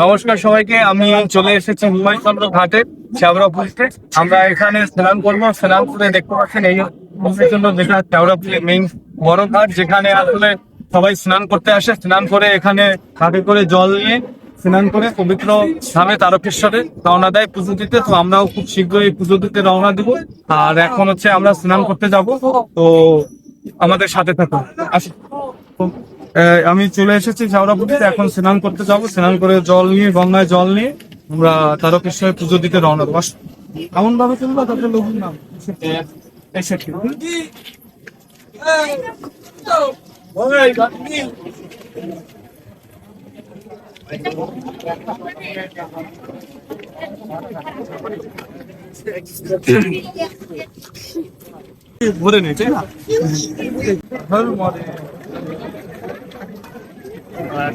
নমস্কার সবাইকে আমি চলে এসেছি হুমায়ুচন্দ্র ঘাটে শ্যাওড়াপুলিতে আমরা এখানে স্নান করব স্নান করে দেখতে পাচ্ছেন এই হুমায়ুচন্দ্র যেটা শ্যাওড়াপুলি মেইন বড় ঘাট যেখানে আসলে সবাই স্নান করতে আসে। স্নান করে এখানে ঘাটে করে জল নিয়ে স্নান করে পবিত্র স্থানে তারকেশ্বরে রওনা দেয় পুজো দিতে। তো আমরাও খুব শীঘ্রই পুজো দিতে রওনা দিব। আর এখন হচ্ছে আমরা স্নান করতে যাব। তো আমাদের সাথে থাকুন। আসুন। আহ, আমি চলে এসেছি ঝাউরাপুরিতে এখন স্নান করতে যাব। স্নান করে জল নিয়ে, গঙ্গায় জল নিয়ে আমরা তারকেশ্বরে পুজো দিতে রওনা দেবো। এমন ভাবে চলবো তাতে লোক না এসে ভরে নেই তাই না? মরে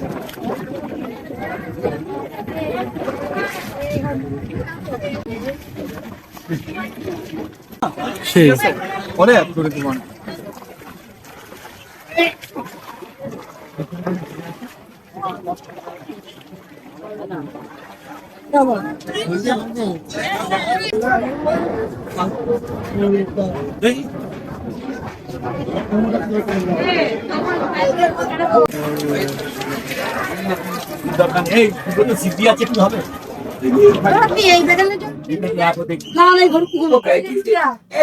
সেই পরে অ্যাড করে দেবো। এই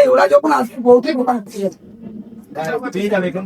ওরা যখন আসবে বউকে যাবে এখন